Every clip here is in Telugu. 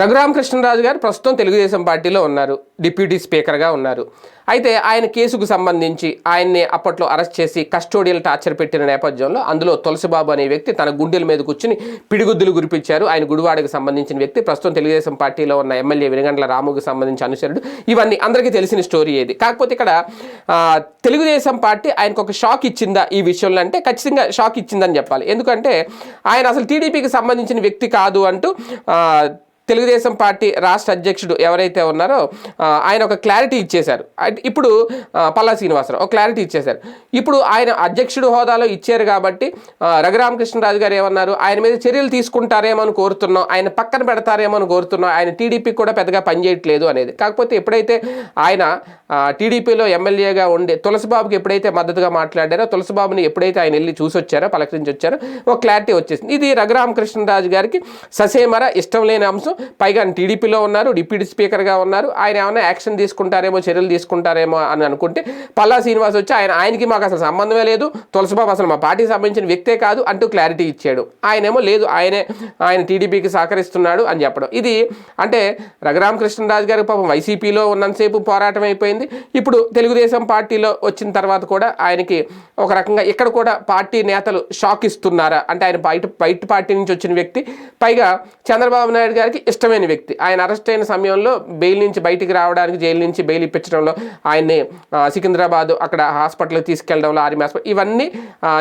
రఘురామకృష్ణరాజు గారు ప్రస్తుతం తెలుగుదేశం పార్టీలో ఉన్నారు డిప్యూటీ స్పీకర్గా ఉన్నారు. అయితే ఆయన కేసుకు సంబంధించి ఆయన్ని అప్పట్లో అరెస్ట్ చేసి కస్టోడియల్ టార్చర్ పెట్టిన నేపథ్యంలో అందులో తులసిబాబు అనే వ్యక్తి తన గుండెల మీద కూర్చుని పిడిగుద్దులు గురిపించారు ఆయన గుడివాడకు సంబంధించిన వ్యక్తి ప్రస్తుతం తెలుగుదేశం పార్టీలో ఉన్న ఎమ్మెల్యే వెనుగండ్ల రాముకు సంబంధించి అనుచరుడు. ఇవన్నీ అందరికీ తెలిసిన స్టోరీ ఏది? కాకపోతే ఇక్కడ తెలుగుదేశం పార్టీ ఆయనకు ఒక షాక్ ఇచ్చిందా ఈ విషయంలో అంటే ఖచ్చితంగా షాక్ ఇచ్చిందని చెప్పాలి. ఎందుకంటే ఆయన అసలు టీడీపీకి సంబంధించిన వ్యక్తి కాదు అంటూ తెలుగుదేశం పార్టీ రాష్ట్ర అధ్యక్షుడు ఎవరైతే ఉన్నారో ఆయన ఒక క్లారిటీ ఇచ్చేశారు. ఇప్పుడు పల్లా శ్రీనివాసరావు ఒక క్లారిటీ ఇచ్చేశారు. ఇప్పుడు ఆయన అధ్యక్షుడు హోదాలో ఇచ్చారు కాబట్టి రఘురామకృష్ణరాజు గారు ఏమన్నారు? ఆయన మీద చర్యలు తీసుకుంటారేమో అని కోరుతున్నాం ఆయన పక్కన పెడతారేమో అని కోరుతున్నాం ఆయన టీడీపీ కూడా పెద్దగా పనిచేయట్లేదు అనేది. కాకపోతే ఎప్పుడైతే ఆయన టీడీపీలో ఎమ్మెల్యేగా ఉండే తులసిబాబుకి ఎప్పుడైతే మద్దతుగా మాట్లాడారో తులసిబాబుని ఎప్పుడైతే ఆయన వెళ్ళి చూసి వచ్చారో పలకరించి వచ్చారో ఒక క్లారిటీ వచ్చేసింది. ఇది రఘురామకృష్ణరాజు గారికి ససేమర ఇష్టం లేని అంశం. పైగా ఆయన టీడీపీలో ఉన్నారు డిప్యూటీ స్పీకర్గా ఉన్నారు. ఆయన ఏమైనా యాక్షన్ తీసుకుంటారేమో చర్యలు తీసుకుంటారేమో అని అనుకుంటే పల్లా శ్రీనివాస్ వచ్చి ఆయన ఆయనకి మాకు అసలు సంబంధమే లేదు. తులసిబాబు అసలు మా పార్టీకి సంబంధించిన వ్యక్తే కాదు అంటూ క్లారిటీ ఇచ్చాడు. ఆయనేమో లేదు ఆయనే ఆయన టీడీపీకి సహకరిస్తున్నాడు అని చెప్పడం. ఇది అంటే రఘురామకృష్ణరాజు గారు పాపం వైసీపీలో ఉన్నంతసేపు పోరాటం అయిపోయింది. ఇప్పుడు తెలుగుదేశం పార్టీలో వచ్చిన తర్వాత కూడా ఆయనకి ఒక రకంగా ఇక్కడ కూడా పార్టీ నేతలు షాక్ ఇస్తున్నారా? అంటే ఆయన బయట బయట పార్టీ నుంచి వచ్చిన వ్యక్తి. పైగా చంద్రబాబు నాయుడు గారికి ఇష్టమైన వ్యక్తి. ఆయన అరెస్ట్ అయిన సమయంలో బెయిల్ నుంచి బయటికి రావడానికి జైలు నుంచి బెయిల్ ఇప్పించడంలో ఆయన్ని సికింద్రాబాద్ అక్కడ హాస్పిటల్కి తీసుకెళ్ళడంలో ఆర్మీ హాస్పిటల్ ఇవన్నీ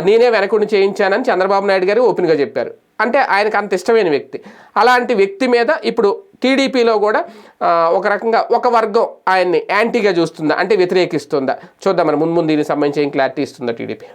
నేనే వెనకుండి చేయించానని చంద్రబాబు నాయుడు గారు ఓపెన్గా చెప్పారు. అంటే ఆయనకు అంత ఇష్టమైన వ్యక్తి. అలాంటి వ్యక్తి మీద ఇప్పుడు టీడీపీలో కూడా ఒక రకంగా ఒక వర్గం ఆయన్ని యాంటీగా చూస్తుందా? అంటే వ్యతిరేకిస్తుందా? చూద్దాం మరి మున్ముందు దీనికి సంబంధించి ఏం క్లారిటీ ఇస్తుందా టీడీపీ.